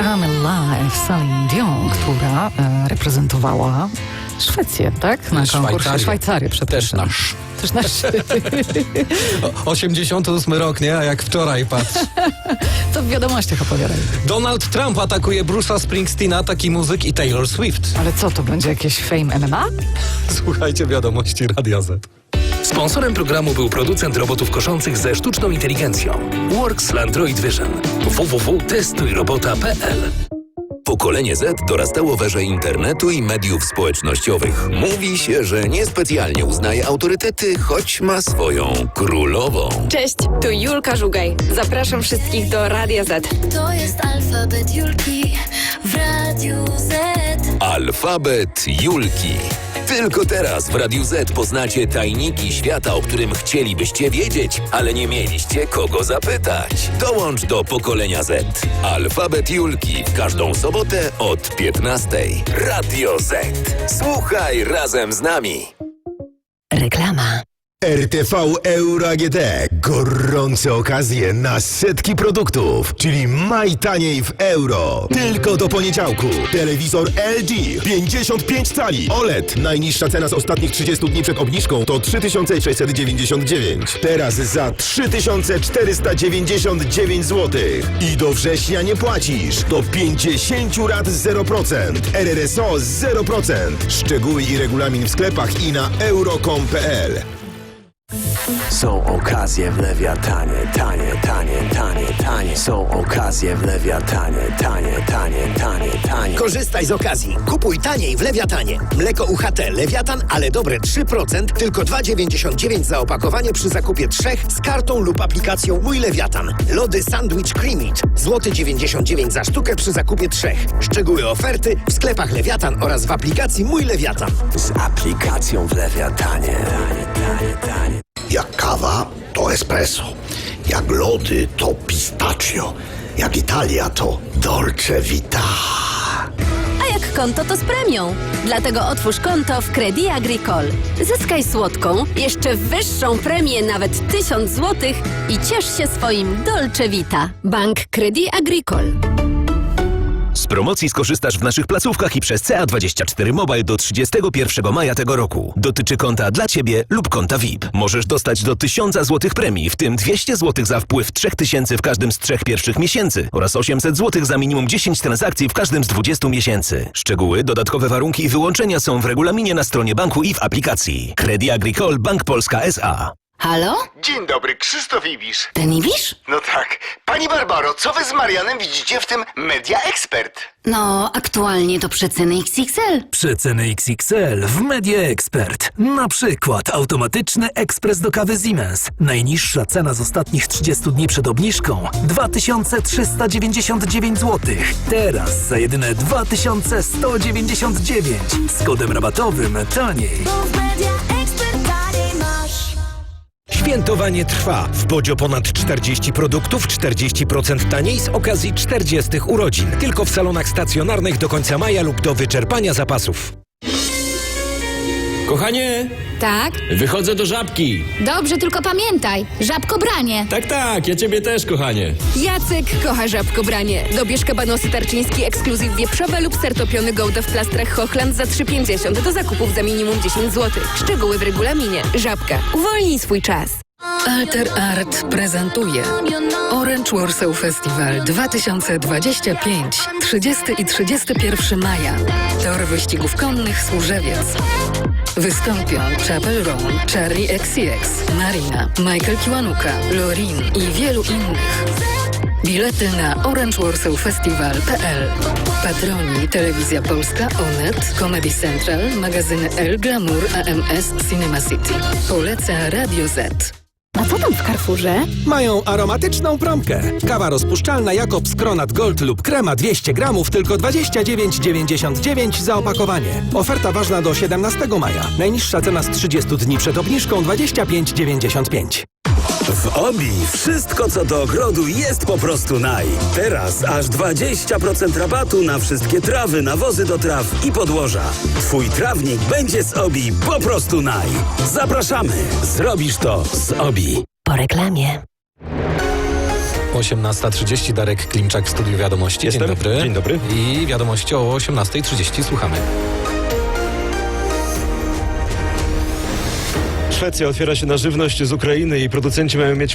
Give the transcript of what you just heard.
I'm Alive Celine Dion, która e, reprezentowała Szwecję, tak? Na konkursie Szwajcarię. Szwajcarię, Też przepraszam. nasz. Też nasz. O- 88 rok, nie? A jak wczoraj, patrz. To w wiadomościach opowiadaj. Donald Trump atakuje Bruce'a Springsteena, taki muzyk i Taylor Swift. Ale co, to będzie jakieś fame MMA? Słuchajcie wiadomości Radia Z. Sponsorem programu był producent robotów koszących ze sztuczną inteligencją Works Landroid Vision www.testujrobota.pl Pokolenie Z dorastało w erze internetu i mediów społecznościowych. Mówi się, że niespecjalnie uznaje autorytety, choć ma swoją królową. Cześć, tu Julka Żugaj. Zapraszam wszystkich do Radia Z. To jest alfabet Julki w Radiu Z. Alfabet Julki. Tylko teraz w Radiu Z poznacie tajniki świata, o którym chcielibyście wiedzieć, ale nie mieliście kogo zapytać. Dołącz do pokolenia Z. Alfabet Julki w każdą sobotę od 15. Radio Z. Słuchaj razem z nami. Reklama. RTV Euro AGD. Gorące okazje na setki produktów, czyli maj taniej w euro. Tylko do poniedziałku. Telewizor LG 55 cali OLED. Najniższa cena z ostatnich 30 dni przed obniżką to 3699. Teraz za 3499 zł. I do września nie płacisz. Do 50 rat 0%. RRSO 0%. Szczegóły i regulamin w sklepach i na euro.com.pl. Są okazje w Lewiatanie, tanie, tanie, tanie, tanie. Są okazje w Lewiatanie, tanie, tanie, tanie, tanie. Korzystaj z okazji. Kupuj taniej w Lewiatanie. Mleko UHT Lewiatan, ale dobre 3%, tylko 2,99 za opakowanie przy zakupie trzech z kartą lub aplikacją Mój Lewiatan. Lody Sandwich Creamit. Złoty 99 za sztukę przy zakupie trzech. Szczegóły oferty w sklepach Lewiatan oraz w aplikacji Mój Lewiatan. Z aplikacją w Lewiatanie. Tanie, tanie, tanie. Jak kawa, to espresso. Jak lody, to pistachio. Jak Italia, to dolce vita. A jak konto, to z premią. Dlatego otwórz konto w Credit Agricole. Zyskaj słodką, jeszcze wyższą premię, nawet 1000 zł i ciesz się swoim Dolce Vita. Bank Credit Agricole. Promocji skorzystasz w naszych placówkach i przez CA24 Mobile do 31 maja tego roku. Dotyczy konta dla Ciebie lub konta VIP. Możesz dostać do 1000 zł premii, w tym 200 zł za wpływ 3000 w każdym z trzech pierwszych miesięcy oraz 800 zł za minimum 10 transakcji w każdym z 20 miesięcy. Szczegóły, dodatkowe warunki i wyłączenia są w regulaminie na stronie banku i w aplikacji. Credit Agricole Bank Polska S.A. Halo? Dzień dobry, Krzysztof Ibisz. Ten Iwisz? No tak. Pani Barbaro, co wy z Marianem widzicie w tym Media Expert? No, aktualnie to przeceny XXL. Przeceny XXL w Media Expert. Na przykład automatyczny ekspres do kawy Siemens. Najniższa cena z ostatnich 30 dni przed obniżką 2399 zł. Teraz za jedyne 2199 z kodem rabatowym taniej. Bo w Media. Świętowanie trwa. W Bodzio ponad 40 produktów, 40% taniej z okazji 40 urodzin. Tylko w salonach stacjonarnych do końca maja lub do wyczerpania zapasów. Kochanie, Tak? wychodzę do żabki. Dobrze, tylko pamiętaj, żabkobranie. Tak, tak, ja ciebie też, kochanie. Jacek kocha żabkobranie. Dobierz kabanosy tarczyński ekskluzyw wieprzowe lub sertopiony Gouda w plastrach Hochland za 3,50 do zakupów za minimum 10 zł. Szczegóły w regulaminie. Żabka. Uwolnij swój czas. Alter Art prezentuje Orange Warsaw Festival 2025 30 i 31 maja Tor wyścigów konnych Służewiec Wystąpią Chapel Roan, Charlie XCX, Marina, Michael Kiwanuka, Lorin i wielu innych. Bilety na orangewarsawfestival.pl Patroni Telewizja Polska, Onet, Comedy Central, magazyny El Glamour, AMS, Cinema City. Poleca Radio Z. A co tam w Carrefourze? Mają aromatyczną promkę. Kawa rozpuszczalna Jakobs Kronat Gold lub krema 200 gramów tylko 29,99 za opakowanie. Oferta ważna do 17 maja. Najniższa cena z 30 dni przed obniżką 25,95. W OBI wszystko co do ogrodu jest po prostu naj. Teraz aż 20% rabatu na wszystkie trawy, nawozy do traw i podłoża. Twój trawnik będzie z OBI po prostu naj. Zapraszamy! Zrobisz to z OBI. Po reklamie. 18.30 Darek Klimczak w studiu Wiadomości. Jestem. Dzień dobry. Dzień dobry. I Wiadomości o 18.30 słuchamy. Szwecja otwiera się na żywność z Ukrainy i producenci mają mieć